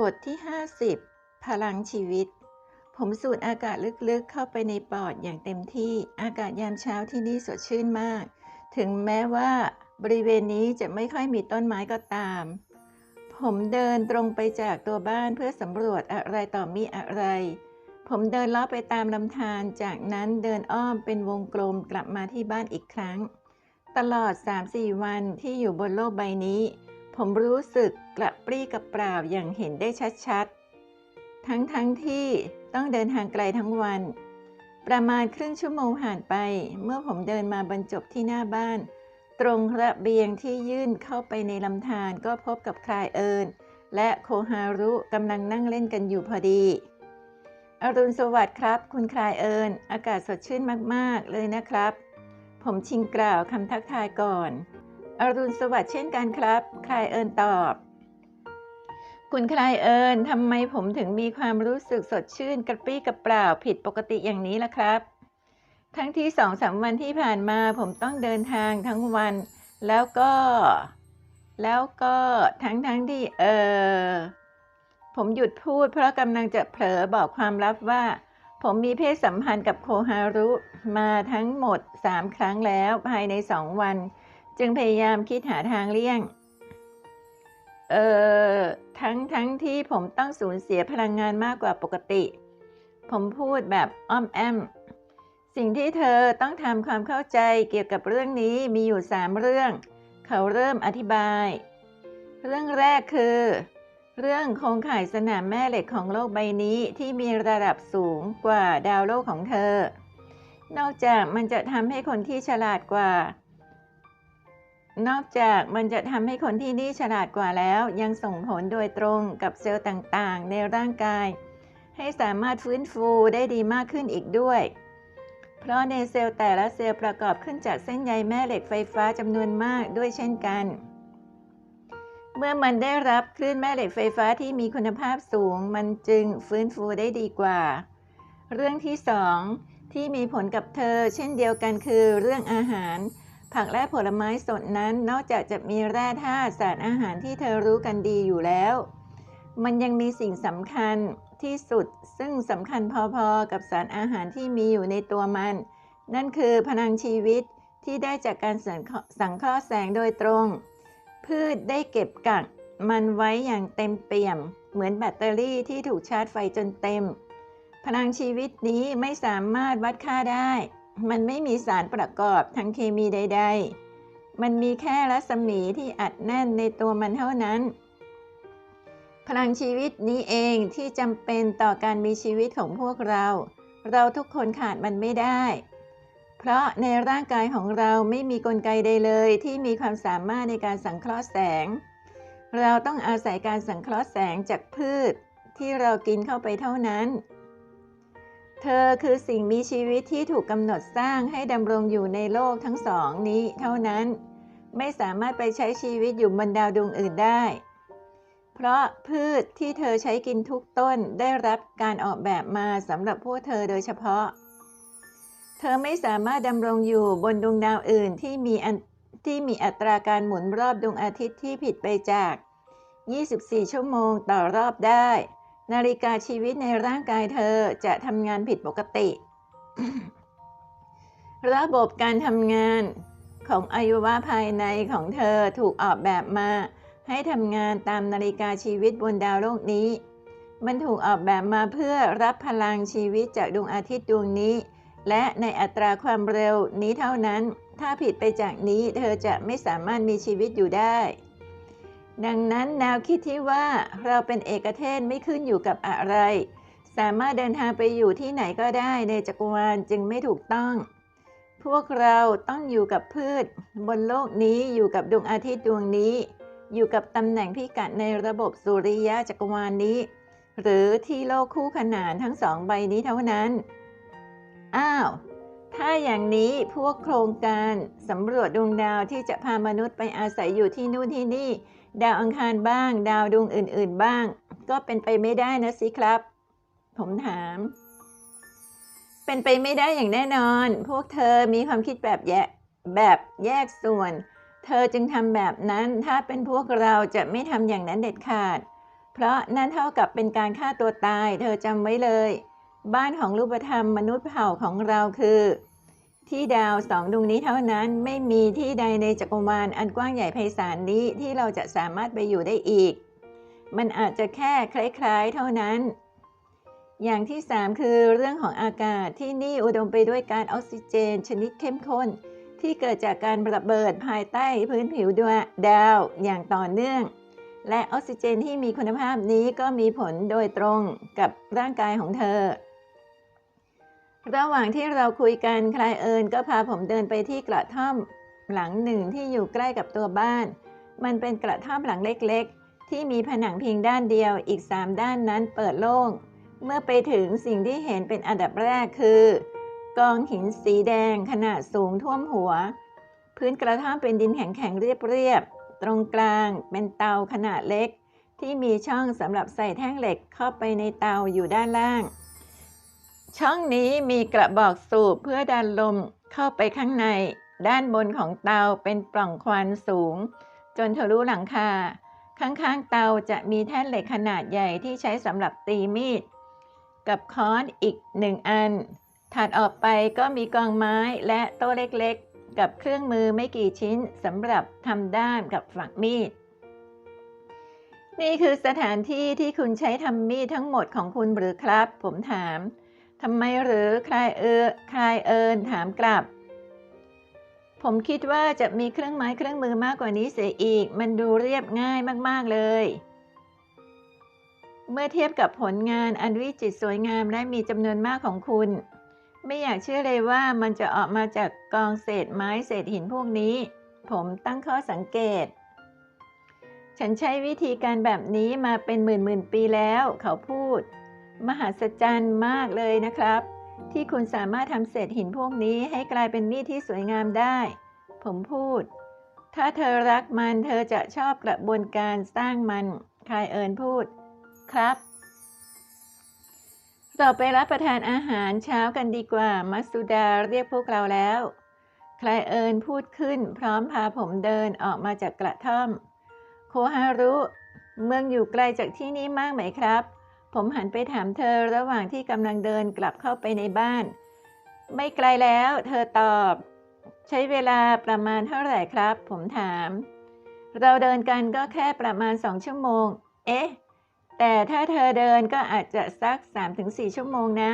บทที่ 50 พลังชีวิต ผมสูดอากาศลึกๆเข้าไปในปอดอย่างเต็มที่ อากาศยามเช้าที่นี่สดชื่นมาก ถึงแม้ว่าบริเวณนี้จะไม่ค่อยมีต้นไม้ก็ตาม ผมเดินตรงไปจากตัวบ้านเพื่อสำรวจอะไรต่อมีอะไร ผมเดินลาะไปตามลำธารจากนั้นเดินอ้อมเป็นวงกลมกลับมาที่บ้านอีกครั้ง ตลอด 3-4 วันที่อยู่บนโลกใบนี้ผมรู้สึกกระ ปรี้กระเปร่าอย่างเห็นได้ชัดๆ ทั้งๆทที่ต้องเดินทางไกลทั้งวัน ประมาณครึ่งชั่วโมงผ่านไป เมื่อผมเดินมาบรรจบที่หน้าบ้าน ตรงระเบียงที่ยื่นเข้าไปในลำธารก็พบกับคลายเอิญและโคฮารุกำลังนั่งเล่นกันอยู่พอดีอรุณสวัสดิ์ครับ คุณคลายเอิญอากาศสดชื่นมากๆ เลยนะครับ ผมชิงกล่าวคำทักทายก่อน อรุณสวัสดิ์เช่นกันครับ คลายเอิญตอบ คุณคลเอิญทำไมผมถึงมีความรู้สึกสดชื่นกระปรี้กระเปร่าผิดปกติอย่างนี้ล่ะครับ ทั้งที่สองสามวันที่ผ่านมาผมต้องเดินทางทั้งวัน แล้วก็ แล้วก็ทั้งทั้งที่เออผมหยุดพูดเพราะกำลังจะเผลอบอกความลับว่า ผมมีเพศสัมพันธ์กับโคฮารุมาทั้งหมดสามครั้งแล้วภายในสองวัน จึงพยายามคิดหาทางเลี่ยง เอ่อทั้งทั้งที่ผมต้องสูญเสียพลังงานมากกว่าปกติ ผมพูดแบบอ้อมแอม สิ่งที่เธอต้องทำความเข้าใจเกี่ยวกับเรื่องนี้มีอยู่สามเรื่อง เขาเริ่มอธิบาย เรื่องแรกคือ เรื่องโครงข่ายสนามแม่เหล็กของโลกใบนี้ที่มีระดับสูงกว่าดาวโลกของเธอ นอกจากมันจะทำให้คนที่ฉลาดกว่า นอกจากมันจะทำให้คนที่นี่ฉลาดกว่าแล้ว ยังส่งผลโดยตรงกับเซลล์ต่างๆ ในร่างกาย ให้สามารถฟื้นฟูได้ดีมากขึ้นอีกด้วย เพราะในเซลล์แต่ละเซลล์ประกอบขึ้นจากเส้นใยแม่เหล็กไฟฟ้าจำนวนมากด้วยเช่นกัน เมื่อมันได้รับคลื่นแม่เหล็กไฟฟ้าที่มีคุณภาพสูง มันจึงฟื้นฟูได้ดีกว่า เรื่องที่สองที่มีผลกับเธอ เช่นเดียวกันคือเรื่องอาหาร ผักและผลไม้สดนั้นนอกจากจะมีแร่ธาตุสารอาหารที่เธอรู้กันดีอยู่แล้ว มันยังมีสิ่งสำคัญที่สุด ซึ่งสำคัญพอๆกับสารอาหารที่มีอยู่ในตัวมัน นั่นคือพลังชีวิตที่ได้จากการสังเคราะห์สังเคราะห์แสงโดยตรง พืชได้เก็บกักมันไว้อย่างเต็มเปี่ยม เหมือนแบตเตอรี่ที่ถูกชาร์จไฟจนเต็ม พลังชีวิตนี้ไม่สามารถวัดค่าได้ มันไม่มีสารประกอบทางเคมีใด ๆ มันมีแค่รัศมีที่อัดแน่นในตัวมันเท่านั้น พลังชีวิตนี้เองที่จำเป็นต่อการมีชีวิตของพวกเรา เราทุกคนขาดมันไม่ได้ เพราะในร่างกายของเราไม่มีกลไกใดเลยที่มีความสามารถในการสังเคราะห์แสง เราต้องอาศัยการสังเคราะห์แสงจากพืชที่เรากินเข้าไปเท่านั้น เธอคือสิ่งมีชีวิตที่ถูกกำหนดสร้างให้ดำรงอยู่ในโลกทั้งสองนี้เท่านั้น ไม่สามารถไปใช้ชีวิตอยู่บนดาวดวงอื่นได้ เพราะพืชที่เธอใช้กินทุกต้นได้รับการออกแบบมาสำหรับพวกเธอโดยเฉพาะ เธอไม่สามารถดำรงอยู่บนดวงดาวอื่นที่มีที่มีอัตราการหมุนรอบดวงอาทิตย์ที่ผิดไปจาก 24 ชั่วโมงต่อรอบได้ นาฬิกาชีวิตในร่างกายเธอจะทำงานผิดปกติ ระบบการทำงานของอวัยวะภายในของเธอถูกออกแบบมา ให้ทำงานตามนาฬิกาชีวิตบนดาวโลกนี้ มันถูกออกแบบมาเพื่อรับพลังชีวิตจากดวงอาทิตย์ดวงนี้ และในอัตราความเร็วนี้เท่านั้น ถ้าผิดไปจากนี้เธอจะไม่สามารถมีชีวิตอยู่ได้ ดังนั้นแนวคิดที่ว่าเราเป็นเอกเทศไม่ขึ้นอยู่กับอะไร สามารถเดินทางไปอยู่ที่ไหนก็ได้ในจักรวาลจึงไม่ถูกต้อง พวกเราต้องอยู่กับพืช บนโลกนี้อยู่กับดวงอาทิตย์ดวงนี้ อยู่กับตำแหน่งพิกัดในระบบสุริยะจักรวาลนี้ หรือที่โลกคู่ขนานทั้งสองใบนี้เท่านั้น อ้าว ถ้าอย่างนี้พวกโครงการสำรวจดวงดาวที่จะพามนุษย์ไปอาศัยอยู่ที่นู่นที่นี่ ดาวอังคารบ้าง ดาวดวงอื่น ๆบ้าง ก็เป็นไปไม่ได้นะสิครับ ผมถาม เป็นไปไม่ได้อย่างแน่นอน พวกเธอมีความคิดแบบแยกแบบแยกส่วน เธอจึงทำแบบนั้น ถ้าเป็นพวกเราจะไม่ทำอย่างนั้นเด็ดขาด เพราะนั่นเท่ากับเป็นการฆ่าตัวตาย เธอจำไว้เลย บ้านของรูปธรรมมนุษย์เผ่าของเราคือ ที่ดาวสองดวงนี้เท่านั้นไม่มีที่ใดในจักรวาลอันกว้างใหญ่ไพศาลนี้ที่เราจะสามารถไปอยู่ได้อีก มันอาจจะแค่คล้ายๆเท่านั้น อย่างที่ 3 คือเรื่องของอากาศที่นี่อุดมไปด้วยก๊าซออกซิเจน ชนิดเข้มข้น ที่เกิดจากการระเบิดภายใต้พื้นผิวดวงดาวอย่างต่อเนื่อง และออกซิเจนที่มีคุณภาพนี้ก็มีผลโดยตรงกับร่างกายของเธอ ระหว่างที่เราคุยกันใคลายเอิญก็พาผมเดินไปที่กระท่อม หลังหนึ่งที่อยู่ใกล้กับตัวบ้าน มันเป็นกระท่อมหลังเล็กๆ ที่มีผนังเพียงด้านเดียวอีกสามด้านนั้นเปิดโล่ง เมื่อไปถึงสิ่งที่เห็นเป็นอันดับแรกคือ กองหินสีแดงขนาดสูงท่วมหัว พื้นกระท่อมเป็นดินแข็งๆเรียบๆตรงกลางเป็นเตาขนาดเล็ก ที่มีช่องสำหรับใส่แท่งเหล็กเข้าไปในเตาอยู่ด้านล่าง ช่องนี้มีกระบอกสูบเพื่อดันลมเข้าไปข้างใน ด้านบนของเตาเป็นปล่องควันสูง จนทะลุหลังคา ข้างๆเตาจะมีแท่นเหล็กขนาดใหญ่ที่ใช้สำหรับตีมีด กับค้อนอีกหนึ่งอัน ถัดออกไปก็มีกองไม้และโต๊ะเล็กๆ กับเครื่องมือไม่กี่ชิ้นสำหรับทำด้ามกับฝักมีดนี่คือสถานที่ที่คุณใช้ทำมีดทั้งหมดของคุณหรือครับ ผมถาม ทำไมหรือใครเออใครเอิญถามกลับ ผมคิดว่าจะมีเครื่องไม้เครื่องมือมากกว่านี้เสียอีก มันดูเรียบง่ายมาก ๆ เลย เมื่อเทียบกับผลงานอันวิจิตรสวยงามและมีจำนวนมากของคุณ ไม่อยากเชื่อเลยว่ามันจะออกมาจากกองเศษไม้เศษหินพวกนี้ ผมตั้งข้อสังเกตฉันใช้วิธีการแบบนี้มาเป็นหมื่นหมื่นปีแล้ว เขาพูด มหัศจรรย์มากเลยนะครับ ที่คุณสามารถทำเศษหินพวกนี้ให้กลายเป็นมีดที่สวยงามได้ ผมพูด ถ้าเธอรักมันเธอจะชอบกระบวนการสร้างมันคายเอิญพูด ครับต่อไปรับประทานอาหารเช้ากันดีกว่า มัสสุดาเรียกพวกเราแล้ว คลายเอิญพูดขึ้น พร้อมพาผมเดินออกมาจากกระท่อม โคฮารุ เมืองอยู่ไกลจากที่นี่มากไหมครับ ผมหันไปถามเธอระหว่างที่กำลังเดินกลับเข้าไปในบ้าน ไม่ไกลแล้ว เธอตอบ ใช้เวลาประมาณเท่าไหร่ครับ ผมถาม เราเดินกันก็แค่ประมาณสองชั่วโมง เอ๊ะ แต่ถ้าเธอเดินก็อาจจะสัก 3-4 ชั่วโมงนะ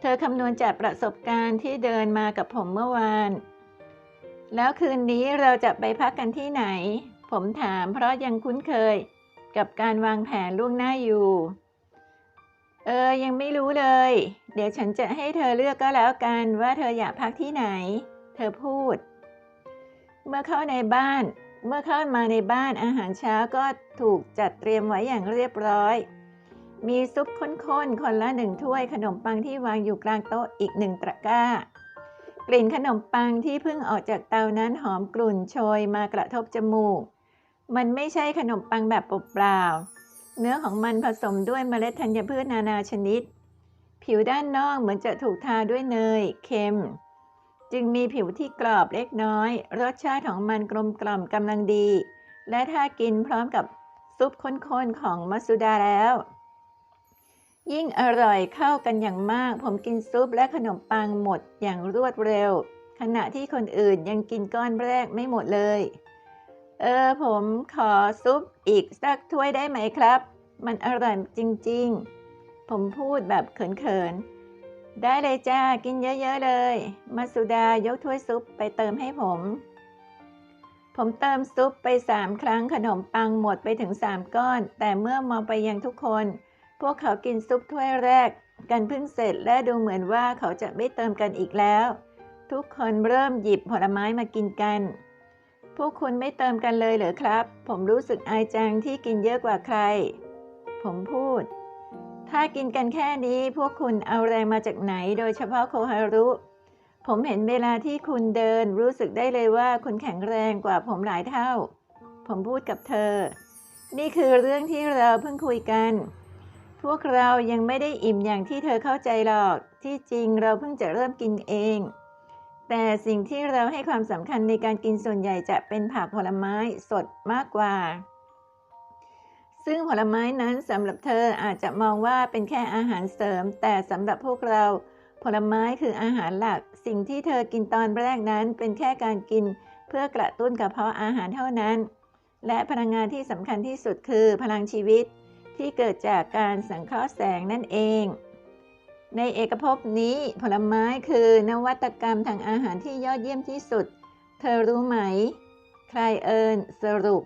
เธอคำนวณจากประสบการณ์ที่เดินมากับผมเมื่อวาน แล้วคืนนี้เราจะไปพักกันที่ไหน ผมถามเพราะยังคุ้นเคย กับการวางแผนล่วงหน้าอยู่ เออ ยังไม่รู้เลย เดี๋ยวฉันจะให้เธอเลือกก็แล้วกันว่าเธออยากพักที่ไหน เธอพูด เมื่อเข้าในบ้าน เมื่อเข้ามาในบ้านอาหารเช้าก็ถูกจัดเตรียมไว้อย่างเรียบร้อย มีซุปข้นๆคนละหนึ่งถ้วยขนมปังที่วางอยู่กลางโต๊ะอีกหนึ่งตะกร้า กลิ่นขนมปังที่เพิ่งออกจากเตานั้นหอมกลุ่นโชยมากระทบจมูก มันไม่ใช่ขนมปังแบบเปล่าๆ เนื้อของมันผสมด้วยเมล็ดธัญพืชนานาชนิด ผิวด้านนอกเหมือนจะถูกทาด้วยเนย เค็ม จึงมีผิวที่กรอบเล็กน้อย รสชาติของมันกลมกล่อมกำลังดี และถ้ากินพร้อมกับซุปข้นๆของมัสุดาแล้ว ยิ่งอร่อยเข้ากันอย่างมาก ผมกินซุปและขนมปังหมดอย่างรวดเร็ว ขณะที่คนอื่นยังกินก้อนแรกไม่หมดเลย เออผมขอซุปอีกสักถ้วยได้ไหมครับ มันอร่อยจริงๆ ผมพูดแบบเขินๆ ได้เลยจ้ากินเยอะๆเลย มาสุดายกถ้วยซุปไปเติมให้ผม ผมเติมซุปไปสามครั้งขนมปังหมดไปถึงสามก้อน แต่เมื่อมองไปยังทุกคน พวกเขากินซุปถ้วยแรก กันเพิ่งเสร็จและดูเหมือนว่าเขาจะไม่เติมกันอีกแล้ว ทุกคนเริ่มหยิบผลไม้มากินกัน พวกคุณไม่เติมกันเลยเหรอครับ ผมรู้สึกอายจังที่กินเยอะกว่าใคร ผมพูด ถ้ากินกันแค่นี้พวกคุณเอาแรงมาจากไหนโดยเฉพาะโคฮารุ ผมเห็นเวลาที่คุณเดินรู้สึกได้เลยว่าคุณแข็งแรงกว่าผมหลายเท่า ผมพูดกับเธอ นี่คือเรื่องที่เราเพิ่งคุยกัน พวกเรายังไม่ได้อิ่มอย่างที่เธอเข้าใจหรอก ที่จริงเราเพิ่งจะเริ่มกินเอง แต่สิ่งที่เราให้ความสำคัญในการกินส่วนใหญ่จะเป็นผักผลไม้สดมากกว่า ซึ่งผลไม้นั้นสำหรับเธออาจจะมองว่าเป็นแค่อาหารเสริม แต่สำหรับพวกเราผลไม้คืออาหารหลัก สิ่งที่เธอกินตอนแรกนั้นเป็นแค่การกิน เพื่อกระตุ้นกระเพาะอาหารเท่านั้น และพลังงานที่สำคัญที่สุดคือพลังชีวิตที่เกิดจากการสังเคราะห์แสงนั่นเอง ในเอกภพนี้ผลไม้คือนวัตกรรมทางอาหารที่ยอดเยี่ยมที่สุด เธอรู้ไหม ใครเอิญสรุป